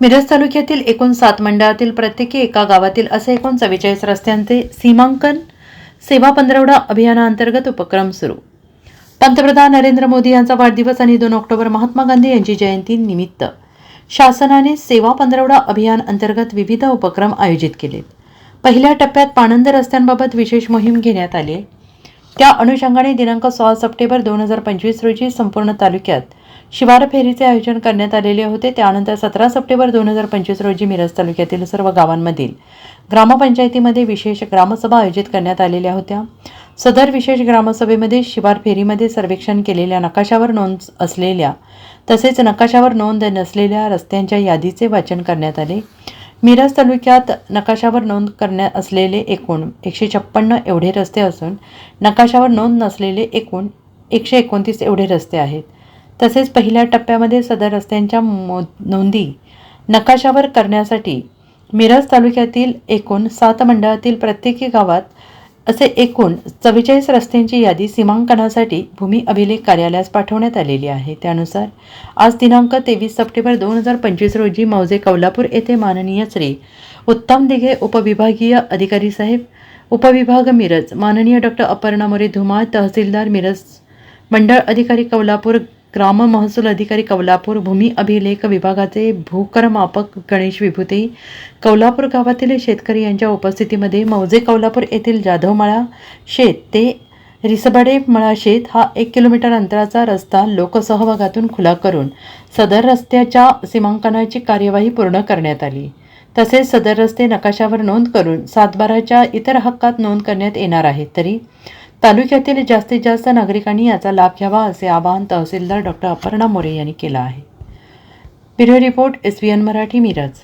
मिरज तालुक्यातील एकूण सात मंडळातील प्रत्येकी एका गावातील असे एकूण चव्वेचाळीस रस्त्यांचे सीमांकन सेवा पंधरवडा अभियानाअंतर्गत उपक्रम सुरू पंतप्रधान नरेंद्र मोदी यांचा वाढदिवस आणि दोन ऑक्टोबर महात्मा गांधी यांची जयंती निमित्त शासनाने सेवा पंधरवडा अभियान अंतर्गत विविध उपक्रम आयोजित केलेत पहिल्या टप्प्यात पाणंद रस्त्यांबाबत विशेष मोहीम घेण्यात आली आहे. त्या अनुषंगाने दिनांक सोळा सप्टेंबर दोन हजार पंचवीस रोजी संपूर्ण तालुक्यात शिवार फेरीचे आयोजन करण्यात आलेले होते. त्यानंतर सतरा सप्टेंबर दोन हजार पंचवीस रोजी मिरज तालुक्यातील सर्व गावांमधील ग्रामपंचायतीमध्ये विशेष ग्रामसभा आयोजित करण्यात आलेल्या होत्या. सदर विशेष ग्रामसभेमध्ये शिवार फेरीमध्ये सर्वेक्षण केलेल्या नकाशावर नोंद असलेल्या तसेच नकाशावर नोंद नसलेल्या रस्त्यांच्या यादीचे वाचन करण्यात आले. मिरज तालुक्यात नकाशावर नोंद करण्यात असलेले एकूण एकशे छप्पन्न एवढे रस्ते असून नकाशावर नोंद नसलेले एकूण एकशे एकोणतीस एवढे रस्ते आहेत. तसेच पहिल्या टप्प्यामध्ये सदर रस्त्यांच्या मो नोंदी नकाशावर करण्यासाठी मिरज तालुक्यातील एकूण सात मंडळातील प्रत्येकी गावात असे एकूण चव्वेचाळीस रस्त्यांची यादी सीमांकनासाठी भूमी अभिलेख कार्यालयास पाठवण्यात आलेली आहे. त्यानुसार आज दिनांक तेवीस सप्टेंबर दोन हजार पंचवीस रोजी मौजे कौलापूर येथे माननीय श्री उत्तम दिघे उपविभागीय अधिकारी साहेब उपविभाग मिरज माननीय डॉक्टर अपर्णा मोरे धुमाळ तहसीलदार मिरज मंडळ अधिकारी कौलापूर ग्राम महसूल अधिकारी कौलापूर भूमी अभिलेख विभागाचे भूकरमापक गणेश विभूते कौलापूर गावातील शेतकरी यांच्या उपस्थितीमध्ये मौजे कौलापूर येथील जाधवमाळा शेत ते रिसबाडे मळा शेत हा एक किलोमीटर अंतराचा रस्ता लोकसहभागातून खुला करून सदर रस्त्याच्या सीमांकनाची कार्यवाही पूर्ण करण्यात आली. तसेच सदर रस्ते नकाशावर नोंद करून सातबाराच्या इतर हक्कात नोंद करण्यात येणार आहे. तरी तालुक्यातील जास्तीत जास्त नागरिकांनी याचा लाभ घ्यावा असे आवाहन तहसीलदार डॉक्टर अपर्णा मोरे यांनी केलं आहे. Bureau report S V N Marathi Miraj.